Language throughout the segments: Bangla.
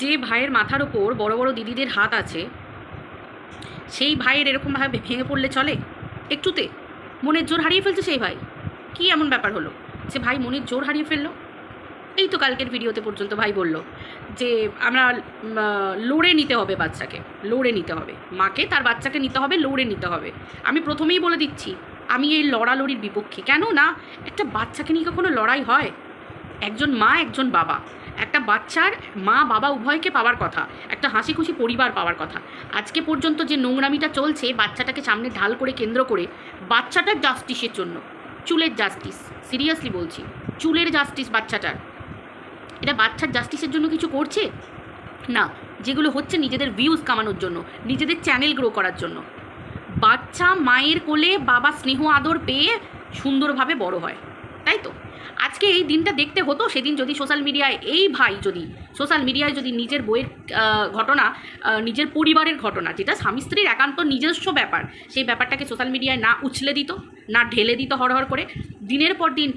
যে ভাইয়ের মাথার ওপর বড় বড় দিদিদের হাত আছে, সেই ভাইয়ের এরকমভাবে ভেঙে পড়লে চলে? একটুতে? মনের জোর হারিয়ে ফেলছে সেই ভাই? কি এমন ব্যাপার হলো? যে ভাই মনের জোর হারিয়ে ফেলল? এই তো কালকের ভিডিওতে পর্যন্ত ভাই বলল যে, আমরা লড়ে নিতে হবে বাচ্চাকে, লড়ে নিতে হবে। মাকে তার বাচ্চাকে নিতে হবে, লড়ে নিতে হবে। আমি প্রথমেই বলে দিচ্ছি, আমি এই লড়ালড়ির বিপক্ষে। কেন না? একটা বাচ্চাকে নিয়ে কখনো লড়াই হয়? একজন মা, একজন বাবা। একটা বাচ্চার মা বাবা উভয়কে পাওয়ার কথা, একটা হাসি খুশি পরিবার পাওয়ার কথা। আজকে পর্যন্ত যে নোংরামিটা চলছে, বাচ্চাটাকে সামনে ঢাল করে কেন্দ্র করে বাচ্চাটার জাস্টিসের জন্য। চুলের জাস্টিস সিরিয়াসলি বলছি। চুলের জাস্টিস বাচ্চাটার। এটা বাচ্চার জাস্টিসের জন্য কিছু করছে? না, যেগুলো হচ্ছে নিজেদের ভিউজ কামানোর জন্য, নিজেদের চ্যানেল গ্রো করার জন্য। বাচ্চা মায়ের কোলে বাবা স্নেহ আদর পেয়ে সুন্দরভাবে বড় হয়। তাই তো? আজকে এই দিনটা দেখতে হতো, সেদিন যদি সোশ্যাল মিডিয়ায় এই ভাই যদি, সোশ্যাল মিডিয়ায় যদি নিজের বইয়ের ঘটনা নিজের পরিবারের ঘটনা, যেটা স্বামী স্ত্রীর একান্ত নিজস্ব ব্যাপার, সেই ব্যাপারটাকে সোশ্যাল মিডিয়ায় না উছলে দিত, না ঢেলে দিত হরহর করে, দিনের পর দিন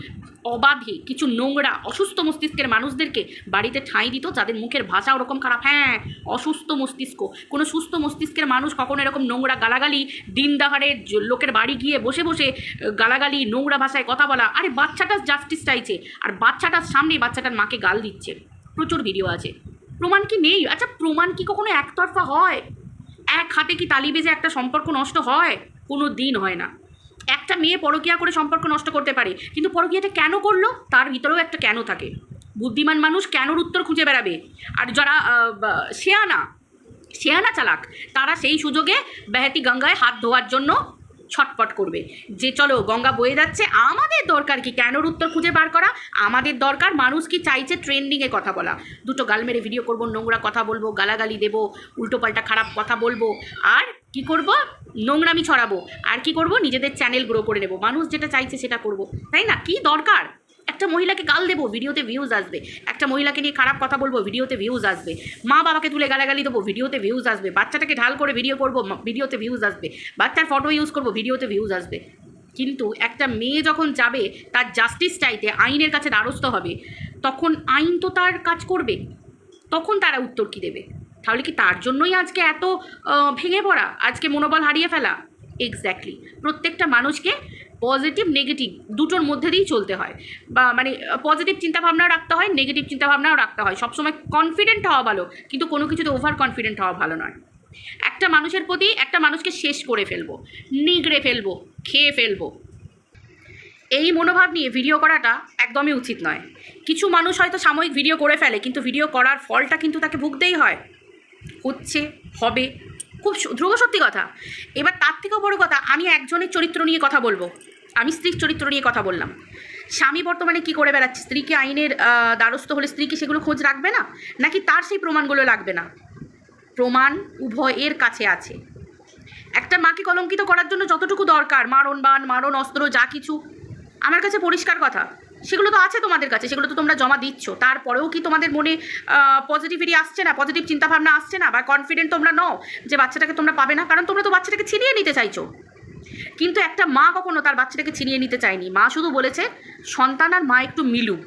অবাধে কিছু নোংরা, অসুস্থ মস্তিষ্কের মানুষদেরকে বাড়িতে ঠাঁই দিত যাদের মুখের ভাষা ওরকম খারাপ। হ্যাঁ অসুস্থ মস্তিষ্ক। কোনো সুস্থ মস্তিষ্কের মানুষ কখনো এরকম নোংরা গালাগালি, দিন দাহারে লোকের বাড়ি গিয়ে বসে বসে গালাগালি, নোংরা ভাষায় কথা বলা। আরে বাচ্চাটা জাস্টিস চাইছে। আর বাচ্চাটার সামনে বাচ্চাটার মাকে গাল দিচ্ছে। প্রচুর ভিডিও আছে। প্রমাণ কি নেই? আচ্ছা প্রমাণ কি কখনো একতরফা হয়? এক হাতে কি তালি বেজে একটা সম্পর্ক নষ্ট হয়? কোনো দিন হয় না। একটা মেয়ে পরকিয়া করে সম্পর্ক নষ্ট করতে পারে। কিন্তু পরকিয়াটা কেন করল? তার ভিতরেও একটা কেন থাকে। বুদ্ধিমান মানুষ কেনর উত্তর খুঁজে বেড়াবে? আর যারা শেয়ানা শেয়ানা চালাক, তারা সেই সুযোগে ব্যাহাতি গঙ্গায় হাত ধোয়ার জন্য ছটপট করবে। যে চলো গঙ্গা বয়ে যাচ্ছে, আমাদের দরকার কি কেনর উত্তর খুঁজে বার করা? আমাদের দরকার মানুষ কি চাইছে ট্রেন্ডিংয়ে কথা বলা। দুটো গাল মেরে ভিডিও করব, নোংরা কথা বলব, গালাগালি দেবো, উল্টোপাল্টা খারাপ কথা বলব। আর কি করব? নোংরামি ছড়াবো। আর কি করব? নিজেদের চ্যানেল গ্রো করে নেব। মানুষ যেটা চাইছে সেটা করব। তাই না? কি দরকার? একটা মহিলাকে গাল দেবো, ভিডিওতে ভিউজ আসবে। একটা মহিলাকে নিয়ে খারাপ কথা বলব, ভিডিওতে ভিউজ আসবে। মা বাবাকে তুলে গালাগালি দেবো, ভিডিওতে ভিউজ আসবে। বাচ্চাটাকে ঢাল করে ভিডিও করব ভিডিওতে ভিউজ আসবে। বাচ্চার ফটো ইউজ করব, ভিডিওতে ভিউজ আসবে। কিন্তু একটা মেয়ে যখন যাবে, তার জাস্টিস চাইতে আইনের কাছে দ্বারস্থ হবে, তখন আইন তো তার কাজ করবে। তখন তারা উত্তর কী দেবে? তাহলে কি তার জন্যই আজকে এত ভেঙে পড়া? আজকে মনোবল হারিয়ে ফেলা? এক্স্যাক্টলি প্রত্যেকটা মানুষকে পজিটিভ নেগেটিভ দুটোর মধ্যে দিয়েই চলতে হয়। বা মানে পজিটিভ চিন্তাভাবনাও রাখতে হয় নেগেটিভ চিন্তাভাবনাও রাখতে হয়। সবসময় কনফিডেন্ট হওয়া ভালো, কিন্তু কোনো কিছুতে ওভার কনফিডেন্ট হওয়া ভালো নয়। একটা মানুষের প্রতি একটা মানুষকে শেষ করে ফেলব, নিগড়ে ফেলব, খেয়ে ফেলব। এই মনোভাব নিয়ে ভিডিও করাটা একদমই উচিত নয়। কিছু মানুষ হয়তো সাময়িক ভিডিও করে ফেলে, কিন্তু ভিডিও করার ফলটা কিন্তু তাকে ভুগতেই হয়। হচ্ছে, হবে। খুব ধ্রুব সত্যি কথা। এবার তার থেকেও বড় কথা, আমি একজনের চরিত্র নিয়ে কথা বলব। আমি স্ত্রীর চরিত্র নিয়ে কথা বললাম। স্বামী বর্তমানে কি করে বেড়াচ্ছে? স্ত্রীকে আইনের দ্বারস্থ হলে স্ত্রীকে সেগুলো খোঁজ রাখবে না? নাকি তার সেই প্রমাণগুলো লাগবে না? প্রমাণ উভয়ের কাছে আছে। একটা মাকে কলঙ্কিত করার জন্য যতটুকু দরকার মারণ বান মারণ অস্ত্র যা কিছু, আমার কাছে পরিষ্কার কথা। সেগুলো তো আছে তোমাদের কাছে, সেগুলো তো তোমরা জমা দিচ্ছ। তারপরেও কি তোমাদের মনে পজিটিভিটি আসছে না পজিটিভ চিন্তাভাবনা আসছে না? বা কনফিডেন্ট তোমরা নও যে বাচ্চাটাকে তোমরা পাবে না? কারণ তোমরা তো বাচ্চাটাকে ছিনিয়ে নিতে চাইছো। কিন্তু একটা মা কখনো তার বাচ্চাটাকে ছিনিয়ে নিতে চায়নি। মা শুধু বলেছে, সন্তান আর মা একটু মিলুক।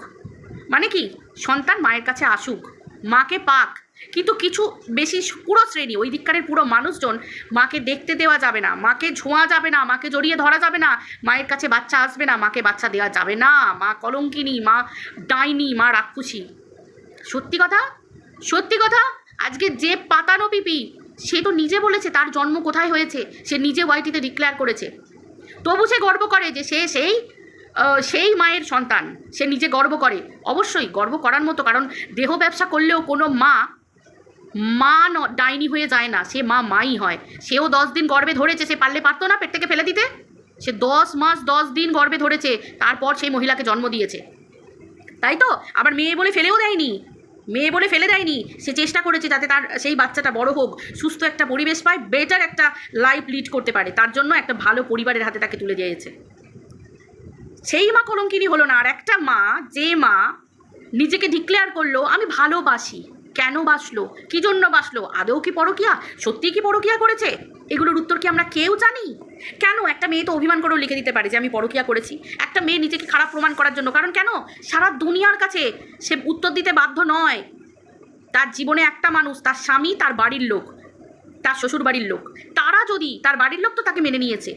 মানে কি? সন্তান মায়ের কাছে আসুক, মাকে পাক কিন্তু কিছু বেশি পুরো শ্রেণি, ওই দিককারের পুরো মানুষজন মাকে দেখতে দেওয়া যাবে না, মাকে ছোঁয়া যাবে না, মাকে জড়িয়ে ধরা যাবে না, মায়ের কাছে বাচ্চা আসবে না, মাকে বাচ্চা দেওয়া যাবে না, মা কলঙ্কিনী, মা ডাইনি, মা রাক্ষসী। সত্যি কথা? সত্যি কথা? আজকে যে পাতানো পিপি, সে তো নিজে বলেছে তার জন্ম কোথায় হয়েছে, সে নিজে ওয়াইটিতে ডিক্লেয়ার করেছে। তবু সে গর্ব করে যে সে সেই সেই মায়ের সন্তান, সে নিজে গর্ব করে। অবশ্যই গর্ব করার মতো, কারণ দেহ ব্যবসা করলেও কোনো মা মা ডাইনি হয়ে যায় না, সে মা মাই হয়। সেও দশ দিন গর্বে ধরেছে, সে পারলে পারতো না পেট থেকে ফেলে দিতে? সে দশ মাস দশ দিন গর্বে ধরেছে, তারপর সেই মহিলাকে জন্ম দিয়েছে। তাই তো? আবার মেয়ে বলে ফেলেও দেয়নি। মেয়ে বলে ফেলে দেয়নি। সে চেষ্টা করেছে যাতে তার সেই বাচ্চাটা বড় হোক, সুস্থ একটা পরিবেশ পায় বেটার একটা লাইফ লিড করতে পারে। তার জন্য একটা ভালো পরিবারের হাতে তাকে তুলে দিয়েছে। সেই মা কলঙ্কিনী হলো না। আর একটা মা, যে মা নিজেকে ডিক্লেয়ার করল, আমি ভালোবাসি। কেন বাঁচলো? কি জন্য বাঁচলো? আদৌ কি পরকিয়া? সত্যিই কি পরকিয়া করেছে? এগুলোর উত্তর কি আমরা কেউ জানি? কেন একটা মেয়ে তো অভিমান করেও লিখে দিতে পারে যে আমি পরকিয়া করেছি? একটা মেয়ে নিজেকে খারাপ প্রমাণ করার জন্য। কারণ কেন? সারা দুনিয়ার কাছে সে উত্তর দিতে বাধ্য নয়। তার জীবনে একটা মানুষ, তার স্বামী, তার বাড়ির লোক, তার শ্বশুর বাড়ির লোক। তারা যদি তার বাড়ির লোক তো তাকে মেনে নিয়েছে,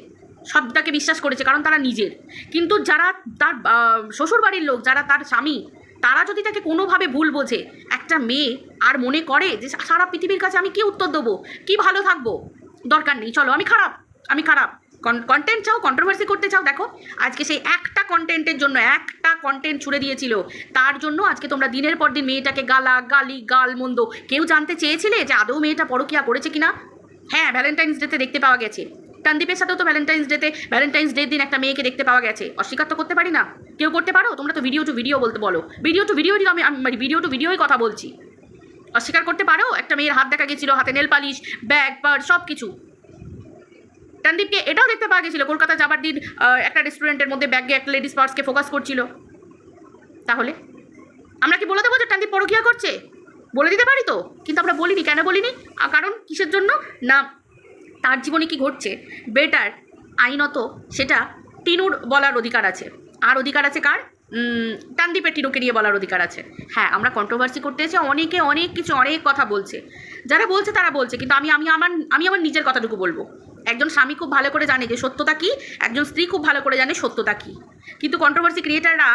সবটাকে বিশ্বাস করেছে, কারণ তারা নিজের। কিন্তু যারা তার শ্বশুর বাড়ির লোক, যারা তার স্বামী তারা যদি তাকে কোনোভাবে ভুল বোঝে, একটা মেয়ে আর মনে করে যে সারা পৃথিবীর কাছে আমি কি উত্তর দেবো? কি ভালো থাকব? দরকার নেই, চলো, আমি খারাপ আমি খারাপ। কন্টেন্ট চাও কন্ট্রোভার্সি করতে চাও, দেখো, আজকে সেই একটা কন্টেন্টের জন্য একটা কন্টেন্ট ছুড়ে দিয়েছিল। তার জন্য আজকে তোমরা দিনের পর দিন মেয়েটাকে গালা, গালি, গাল, মন্দ, কেউ জানতে চেয়েছিলে যে আদৌ মেয়েটা পরকিয়া করেছে কিনা? হ্যাঁ ভ্যালেন্টাইন্স ডেতে দেখতে পাওয়া গেছে। টানদীপের সাথেও তো ভ্যালেন্টাইন্স ডেতে ভ্যালেন্টাইন্স ডের দিন একটা মেয়েকে দেখতে পাওয়া গেছে। অস্বীকার তো করতে পারি না। কেউ করতে পারো? তোমরা তো ভিডিও টু ভিডিও বলতে বলো। ভিডিও টু ভিডিও আমি আমি মানে ভিডিও টু ভিডিওই কথা বলছি। অস্বীকার করতে পারো? একটা মেয়ের হাত দেখা গেছিল, হাতে নেল পালিশ ব্যাগ পার সব কিছু টানদীপকে এটাও দেখতে পাওয়া গেছিল, কলকাতা যাবার দিন একটা রেস্টুরেন্টের মধ্যে ব্যাগে একটা লেডিস পার্সকে ফোকাস করছিল। তাহলে? আমরা কি বলে দেবো যে টানদীপ পরকিয়া করছে? বলে দিতে পারি তো? কিন্তু আমরা বলিনি, কেন বলিনি? কারণ কিসের জন্য? না তার জীবনে কি ঘটছে? বেটার, আইনত, সেটা টিনুর বলার অধিকার আছে। আর অধিকার আছে কার? টান্দিপে টিনুকে নিয়ে বলার অধিকার আছে। হ্যাঁ আমরা কন্ট্রোভার্সি করতে এসে অনেকে অনেক কিছু, অনেক কথা বলছে। যারা বলছে তারা বলছে, কিন্তু আমি আমি আমার আমি আমার নিজের কথাটুকু বলব। একজন স্বামী খুব ভালো করে জানে যে সত্যতা কী, একজন স্ত্রী খুব ভালো করে জানে সত্যতা কী। কিন্তু কন্ট্রোভার্সি ক্রিয়েটাররা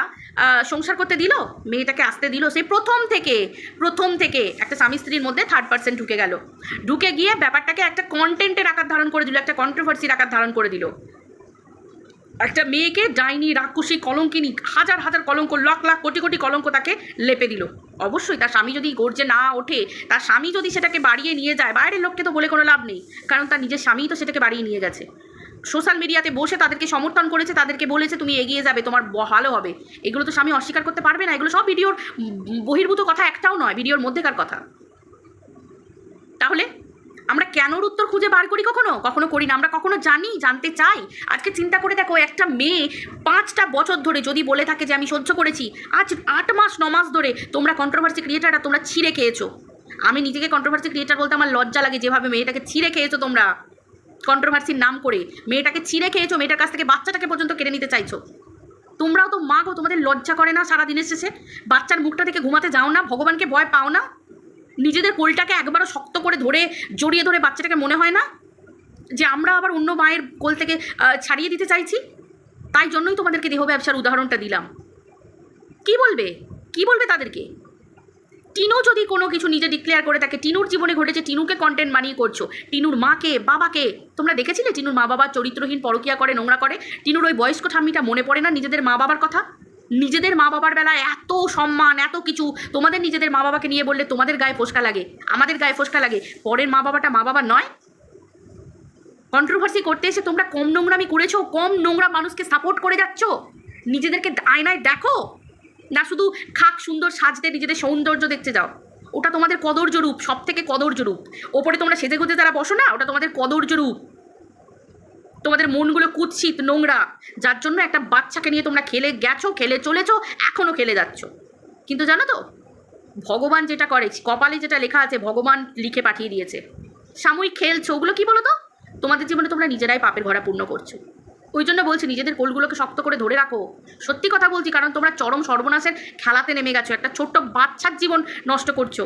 সংসার করতে দিল? মেয়েটাকে আসতে দিল? সেই প্রথম থেকে প্রথম থেকে একটা স্বামী স্ত্রীর মধ্যে থার্ড পার্সেন্ট ঢুকে গেল। ঢুকে গিয়ে ব্যাপারটাকে একটা কন্টেন্টের আকার ধারণ করে দিল, একটা কন্ট্রোভার্সির আকার ধারণ করে দিল। একটা মেয়েকে ডাইনি, রাক্ষসী, কলঙ্কিনী, হাজার হাজার কলঙ্ক লাখ লাখ কোটি কোটি কলঙ্ক তাকে লেপে দিল। অবশ্যই, তার স্বামী যদি গর্জে না ওঠে, তার স্বামী যদি সেটাকে বাড়িয়ে নিয়ে যায়, বাইরের লোককে তো বলে কোনো লাভ নেই, কারণ তার নিজের স্বামীই তো সেটাকে বাড়িয়ে নিয়ে গেছে। সোশ্যাল মিডিয়াতে বসে তাদেরকে সমর্থন করেছে, তাদেরকে বলেছে, তুমি এগিয়ে যাবে, তোমার ভালো হবে। এগুলো তো স্বামী অস্বীকার করতে পারবে না, এগুলো সব ভিডিওর বহির্ভূত কথা একটাও নয়, ভিডিওর মধ্যেকার কথা। তাহলে আমরা কেনর উত্তর খুঁজে বার করি কখনো? কখনো করি না। আমরা কখনো জানি, জানতে চাই। আজকে চিন্তা করে দেখো, একটা মেয়ে পাঁচটা বছর ধরে যদি বলে থাকে যে আমি সহ্য করেছি, আজ আট মাস, ন মাস ধরে তোমরা কন্ট্রোভার্সি ক্রিয়েটাররা তোমরা ছিঁড়ে খেয়েছো। আমি নিজেকে কন্ট্রোভার্সি ক্রিয়েটার বলতে আমার লজ্জা লাগে যেভাবে মেয়েটাকে ছিঁড়ে খেয়েছো তোমরা। কন্ট্রোভার্সির নাম করে মেয়েটাকে ছিঁড়ে খেয়েছো, মেয়েটার কাছ থেকে বাচ্চাটাকে পর্যন্ত কেড়ে নিতে চাইছো। তোমরাও তো মা গো, তোমাদের লজ্জা করে না সারা দিনের শেষে? বাচ্চার মুখটা থেকে ঘুমাতে যাও না, ভগবানকে ভয় পাও না? নিজেদের কোলটাকে একবারও শক্ত করে ধরে, জড়িয়ে ধরে বাচ্চাটাকে মনে হয় না? যে আমরা আবার অন্য মায়ের কোল থেকে ছাড়িয়ে দিতে চাইছি? তাই জন্যই তোমাদেরকে দেহ ব্যবসার উদাহরণটা দিলাম। কি বলবে? কি বলবে তাদেরকে? টিনু যদি কোনো কিছু নিজে ডিক্লেয়ার করে থাকে টিনুর জীবনে ঘটেছে, টিনুকে কন্টেন্ট বানিয়ে করছ, টিনুর মাকে, বাবাকে, তোমরা দেখেছিলে? টিনুর মা বাবা চরিত্রহীন, পরকিয়া করে, নোংরা করে? টিনুর ওই বয়স্ক ঠাম্মিটা মনে পড়ে না নিজেদের মা বাবার কথা? নিজেদের মা বাবার বেলায় এত সম্মান, এত কিছু। তোমাদের নিজেদের মা বাবাকে নিয়ে বললে তোমাদের গায়ে ফোসকা লাগে, আমাদের গায়ে ফোসকা লাগে। পরের মা বাবাটা মা বাবা নয়। কন্ট্রোভার্সি করতে এসে তোমরা কম নোংরামি করেছ, কম নোংরা মানুষকে সাপোর্ট করে যাচ্ছ? নিজেদেরকে আয়নায় দেখো। না শুধু খাক সুন্দর সাজতে নিজেদের সৌন্দর্য দেখতে যাও। ওটা তোমাদের কদর্য রূপ সব থেকে কদর্য রূপ। ওপরে তোমরা সেজে গুজে যারা বসো না, ওটা তোমাদের কদর্য রূপ। তোমাদের মনগুলো কুৎসিত, নোংরা। যার জন্য একটা বাচ্চাকে নিয়ে তোমরা খেলে গেছো, খেলে চলেছো এখনও খেলে যাচ্ছ। কিন্তু জানো তো, ভগবান যেটা করে, কপালে যেটা লেখা আছে, ভগবান লিখে পাঠিয়ে দিয়েছে। সাময়িক খেলছো, ওগুলো কি বলো তো তোমাদের জীবনে তোমরা নিজেরাই পাপের ভরা পূর্ণ করছ। ওই জন্য বলছি, নিজেদের কোলগুলোকে শক্ত করে ধরে রাখো। সত্যি কথা বলছি, কারণ তোমরা চরম সর্বনাশের খেলাতে নেমে গেছো, একটা ছোট্ট বাচ্চার জীবন নষ্ট করছ।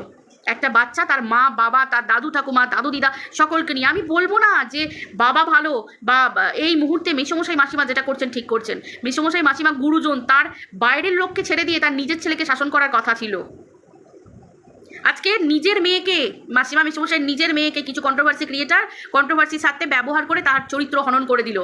একটা বাচ্চা, তার মা, বাবা, তার দাদু, ঠাকুমা, দাদু, দিদা সকলকে নিয়ে। আমি বলব না যে বাবা ভালো বা এই মুহূর্তে মেসমশাই মাসিমা যেটা করছেন, ঠিক করছেন। মেসমশাই মাসিমা গুরুজন, তার বাইরের লোককে ছেড়ে দিয়ে তার নিজের ছেলেকে শাসন করার কথা ছিল। আজকে নিজের মেয়েকে, মাসিমা মেসমশাই নিজের মেয়েকে কিছু কন্ট্রোভার্সি ক্রিয়েটার কন্ট্রোভার্সির সাথে ব্যবহার করে তার চরিত্র হনন করে দিল।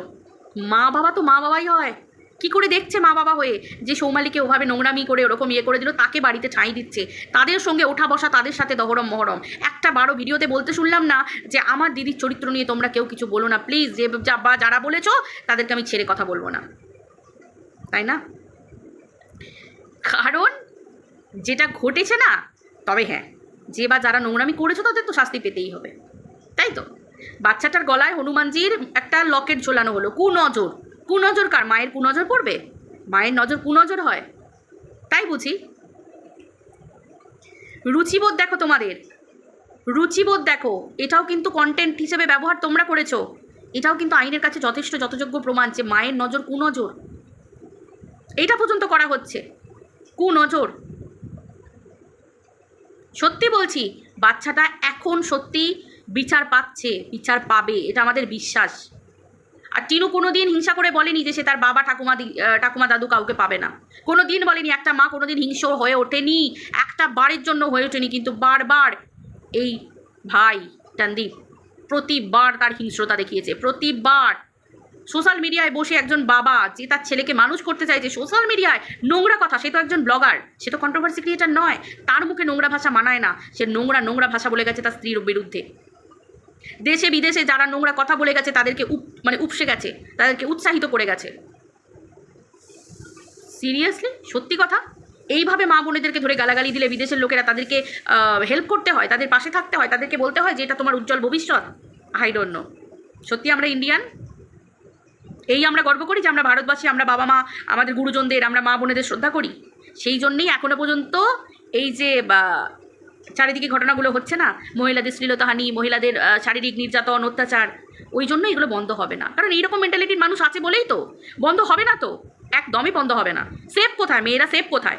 মা বাবা তো মা বাবাই হয়। কি করে দেখছে মা বাবা হয়ে? যে সৌমালিকে ওভাবে নোংরামি করে ওরকম ইয়ে করে দিল, তাকে বাড়িতে ঠাঁই দিচ্ছে। তাদের সঙ্গে ওঠা বসা, তাদের সাথে দহরম মহরম। একটা বারো ভিডিওতে বলতে শুনলাম না যে আমার দিদির চরিত্র নিয়ে তোমরা কেউ কিছু বলো না। প্লিজ যে বা যারা বলেছ, তাদেরকে আমি ছেড়ে কথা বলব না। তাই না? কারণ যেটা ঘটেছে না, তবে হ্যাঁ যে বা যারা নোংরামি করেছ, তাদের তো শাস্তি পেতেই হবে। তাই তো? বাচ্চাটার গলায় হনুমানজির একটা লকেট ঝোলানো হলো। কুনজর। কুনজর কার? মায়ের কুনজর পড়বে? মায়ের নজর কুনজর হয়। তাই বুঝি? রুচিবোধ দেখো তোমাদের। রুচিবোধ দেখো, এটাও কিন্তু কন্টেন্ট হিসেবে ব্যবহার তোমরা করেছ। এটাও কিন্তু আইনের কাছে যথেষ্ট যথাযোগ্য প্রমাণ যে মায়ের নজর কুনজর। এটা পর্যন্ত করা হচ্ছে। কুনজর। সত্যি বলছি, বাচ্চাটা এখন সত্যি বিচার পাচ্ছে, বিচার পাবে, এটা আমাদের বিশ্বাস। আর টিনু কোনো দিন হিংসা করে বলেনি যে সে তার বাবা ঠাকুমা ঠাকুমা দাদু কাউকে পাবে না। কোনো দিন বলেনি, একটা মা কোনো দিন হিংস্র হয়ে ওঠেনি, একটা বারের জন্য হয়ে ওঠেনি, কিন্তু বারবার এই ভাই টানদীপ প্রতিবার তার হিংস্রতা দেখিয়েছে, প্রতিবার। সোশ্যাল মিডিয়ায় বসে একজন বাবা যে তার ছেলেকে মানুষ করতে চাইছে সোশ্যাল মিডিয়ায় নোংরা কথা, সে তো একজন ব্লগার, সে তো কন্ট্রোভার্সি ক্রিয়েটার নয়, তার মুখে নোংরা ভাষা মানায় না, সে নোংরা নোংরা ভাষা বলে গেছে তার স্ত্রীর বিরুদ্ধে। দেশে বিদেশে যারা নোংরা কথা বলে গেছে তাদেরকে উপ মানে উপসে গেছে তাদেরকে উৎসাহিত করে গেছে। সিরিয়াসলি সত্যি কথা? এইভাবে মা বোনেদেরকে ধরে গালাগালি দিলে বিদেশের লোকেরা তাদেরকে হেল্প করতে হয় তাদের পাশে থাকতে হয় তাদেরকে বলতে হয় যে এটা তোমার উজ্জ্বল ভবিষ্যৎ? আই ডোন্ট নো সত্যি আমরা ইন্ডিয়ান এই আমরা গর্ব করি যে আমরা ভারতবাসী আমরা বাবা মা আমাদের গুরুজনদের আমরা মা বোনেদের শ্রদ্ধা করি। সেই জন্যেই এখনও পর্যন্ত এই যে বা, চারিদিকে ঘটনাগুলো হচ্ছে না? মহিলাদের শ্লীলতাহানি, মহিলাদের শারীরিক নির্যাতন, অত্যাচার, ওই জন্য এগুলো বন্ধ হবে না। কারণ এইরকম মেন্টালিটির মানুষ আছে বলেই তো। বন্ধ হবে না তো? একদমই বন্ধ হবে না। সেফ কোথায়? মেয়েরা সেফ কোথায়?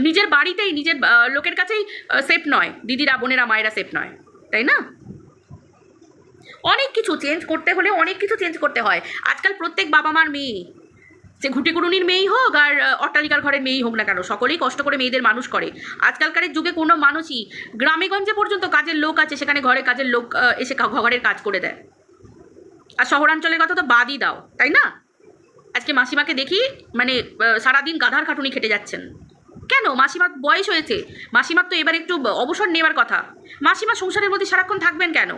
নিজের বাড়িতেই, নিজের লোকের কাছেই সেফ নয়। দিদিরা, বোনেরা, মায়েরা সেফ নয়। তাই না? অনেক কিছু চেঞ্জ করতে হলে, অনেক কিছু চেঞ্জ করতে হয়। আজকাল প্রত্যেক বাবা মার মেয়ে সে ঘুটে কুড়ুনির মেয়েই হোক আর অট্টালিকার ঘরের মেয়েই হোক না কেন, সকলেই কষ্ট করে মেয়েদের মানুষ করে। আজকালকার যুগে কোনো মানুষই গ্রামেগঞ্জে পর্যন্ত কাজের লোক আছে, সেখানে ঘরে কাজের লোক এসে ঘরের কাজ করে দেয়। আর শহরাঞ্চলের কথা তো বাদই দাও, তাই না? আজকে মাসিমাকে দেখি মানে সারাদিন গাধার খাটুনি খেটে যাচ্ছেন। কেন? মাসিমার বয়স হয়েছে। মাসিমার তো এবার একটু অবসর নেওয়ার কথা। মাসিমা সংসারের মধ্যে সারাক্ষণ থাকবেন কেন?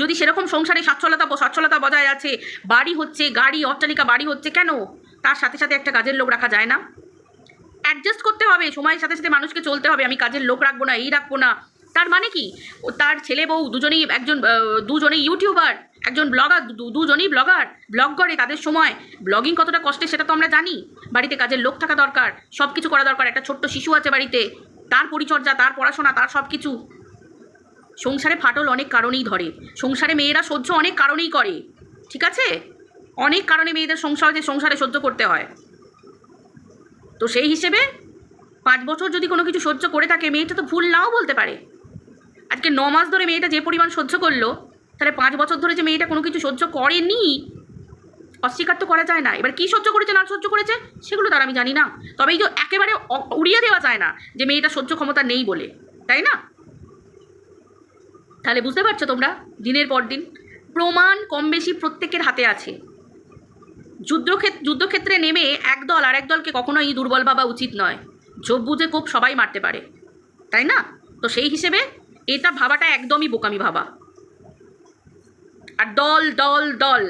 যদি সেরকম সংসারে সচ্ছলতা সচ্ছলতা বজায় আছে, বাড়ি হচ্ছে, গাড়ি, অট্টালিকা, বাড়ি হচ্ছে, কেন? তার সাথে সাথে একটা কাজের লোক রাখা যায় না। অ্যাডজাস্ট করতে হবে, সময়ের সাথে সাথে মানুষকে চলতে হবে। আমি কাজের লোক রাখব না, এই রাখব না। তার মানে কি? তার ছেলে বউ দুজনেই একজন দুজনেই ইউটিউবার একজন ব্লগার দুজনেই ব্লগার ব্লগ করে তাদের সময়। ব্লগিং কতটা কষ্টের সেটা তো আমরা জানি। বাড়িতে কাজের লোক থাকা দরকার সব কিছু করা দরকার। একটা ছোট্ট শিশু আছে বাড়িতে, তার পরিচর্যা, তার পড়াশোনা, তার সব কিছু সংসারে ফাটল অনেক কারণেই ধরে। সংসারে মেয়েরা সহ্য অনেক কারণেই করে। ঠিক আছে? অনেক কারণে মেয়েদের সংসার যে সংসারে সহ্য করতে হয়। তো সেই হিসেবে পাঁচ বছর যদি কোনো কিছু সহ্য করে থাকে, মেয়েটা তো ভুল নাও বলতে পারে। আজকে ন মাস ধরে মেয়েটা যে পরিমাণ সহ্য করল, তাহলে পাঁচ বছর ধরে যে মেয়েটা কোনো কিছু সহ্য করেনি, অস্বীকার তো করা যায় না। এবার কী সহ্য করেছে, না সহ্য করেছে, সেগুলো তার আমি জানি না। তবে এই যে একেবারে উড়িয়ে দেওয়া যায় না যে মেয়েটা সহ্য ক্ষমতা নেই বলে। তাই না? তাহলে বুঝতে পারছ তোমরা? দিনের পর দিন প্রমাণ কম বেশি প্রত্যেকের হাতে আছে। যুদ্ধক্ষেত্র যুদ্ধক্ষেত্রে নেমে একদল আর দলকে কখনোই দুর্বল ভাবা উচিত নয়। ঝোপ বুঝে কোপ সবাই মারতে পারে, তাই না? তো সেই হিসেবে এটা ভাবাটা একদমই বোকামি ভাবা। আর দল দল দল,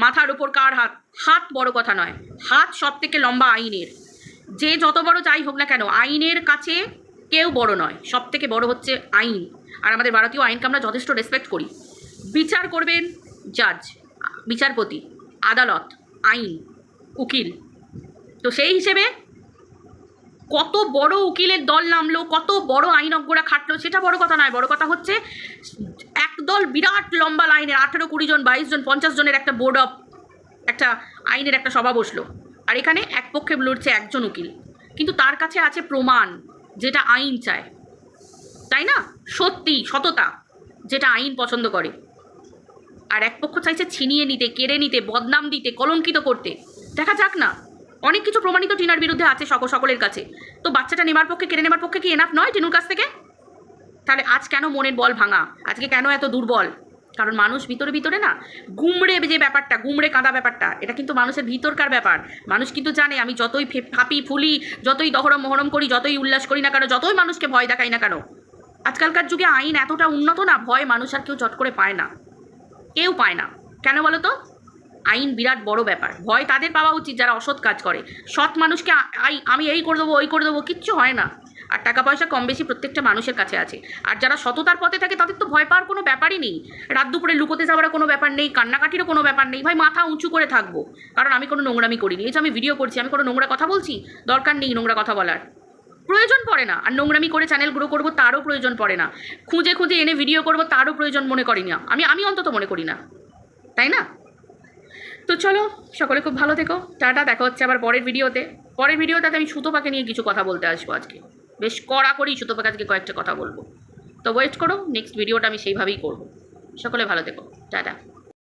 মাথার উপর কার হাত? হাত বড় কথা নয়, হাত সব থেকে লম্বা আইনের। যে যত বড় যাই হোক না কেন, আইনের কাছে কেউ বড় নয় সব থেকে বড় হচ্ছে আইন। আর আমাদের ভারতীয় আইনকে আমরা যথেষ্ট রেসপেক্ট করি। বিচার করবেন জাজ বিচারপতি, আদালত। আইন, উকিল। তো সেই হিসেবে কত বড় উকিলের দল নামলো, কত বড় আইনজ্ঞরা খাটলো, সেটা বড় কথা নয়। বড় কথা হচ্ছে, একদল বিরাট লম্বা লাইনের আঠেরো, কুড়ি জন, বাইশ জন, পঞ্চাশ জনের একটা বোর্ড অফ একটা আইনের একটা সভা বসল। আর এখানে এক পক্ষে লড়ছে একজন উকিল। কিন্তু তার কাছে আছে প্রমাণ, যেটা আইন চায়। তাই না? সত্যি, সততা, যেটা আইন পছন্দ করে। আর এক পক্ষ চাইছে ছিনিয়ে নিতে, কেড়ে নিতে, বদনাম দিতে, কলঙ্কিত করতে। দেখা যাক না। অনেক কিছু প্রমাণিত টিনার বিরুদ্ধে আছে সকল সকলের কাছে। তো বাচ্চাটা নেবার পক্ষে, কেড়ে নেবার পক্ষে কি এনাফ নয় টিনুর কাছ থেকে? তাহলে আজ কেন মনের বল ভাঙা? আজকে কেন এত দুর্বল? কারণ মানুষ ভিতরে ভিতরে না, গুমড়ে যে ব্যাপারটা, গুমড়ে কাঁদা ব্যাপারটা, এটা কিন্তু মানুষের ভিতরকার ব্যাপার। মানুষ কিন্তু জানে, আমি যতই ফাঁপি ফুলি, যতই দহরম মহরম করি, যতই উল্লাস করি না কেন, যতই মানুষকে ভয় দেখাই না কেন, আজকালকার যুগে আইন এতটা উন্নত না, ভয় মানুষ আর কেউ চট করে পায় না। কেউ পায় না। কেন বলো তো আইন বিরাট বড় ব্যাপার। ভয় তাদের পাওয়া উচিত যারা অসৎ কাজ করে। সৎ মানুষকে আমি এই করে দেবো, ওই করে দেবো, কিচ্ছু হয় না। আর টাকা পয়সা কম বেশি প্রত্যেকটা মানুষের কাছে আছে। আর যারা সততার পথে থাকে, তাদের তো ভয় পাওয়ার কোনো ব্যাপারই নেই। রাত দুপুরে লুকোতে যাওয়ার কোনো ব্যাপার নেই, কান্নাকাটিরও কোনো ব্যাপার নেই। ভাই, মাথা উঁচু করে থাকব। কারণ আমি কোনো নোংরামি করিনি। এই যে আমি ভিডিও করছি, আমি কোনো নোংরা কথা বলছি? দরকার নেই নোংরা কথা বলার। প্রয়োজন পড়ে না। আর নোংরামি করে চ্যানেল গ্রো করব, তারও প্রয়োজন পড়ে না। খুঁজে খুঁজে এনে ভিডিও করব, তারও প্রয়োজন মনে করি না আমি আমি অন্তত মনে করি না। তাই না? তো চলো, সকলে খুব ভালো থেকো। টাটা, দেখা হচ্ছে আবার পরের ভিডিওতে পরের ভিডিওতে আমি সুতো পাকে নিয়ে কিছু কথা বলতে আসব আজকে। বেশ কড়া করেই তোমার আজকে কয়েকটা কথা বলব। তো ওয়েট করো নেক্সট ভিডিওটা আমি সেইভাবেই করব। সকলে ভালো থেকো। টাটা।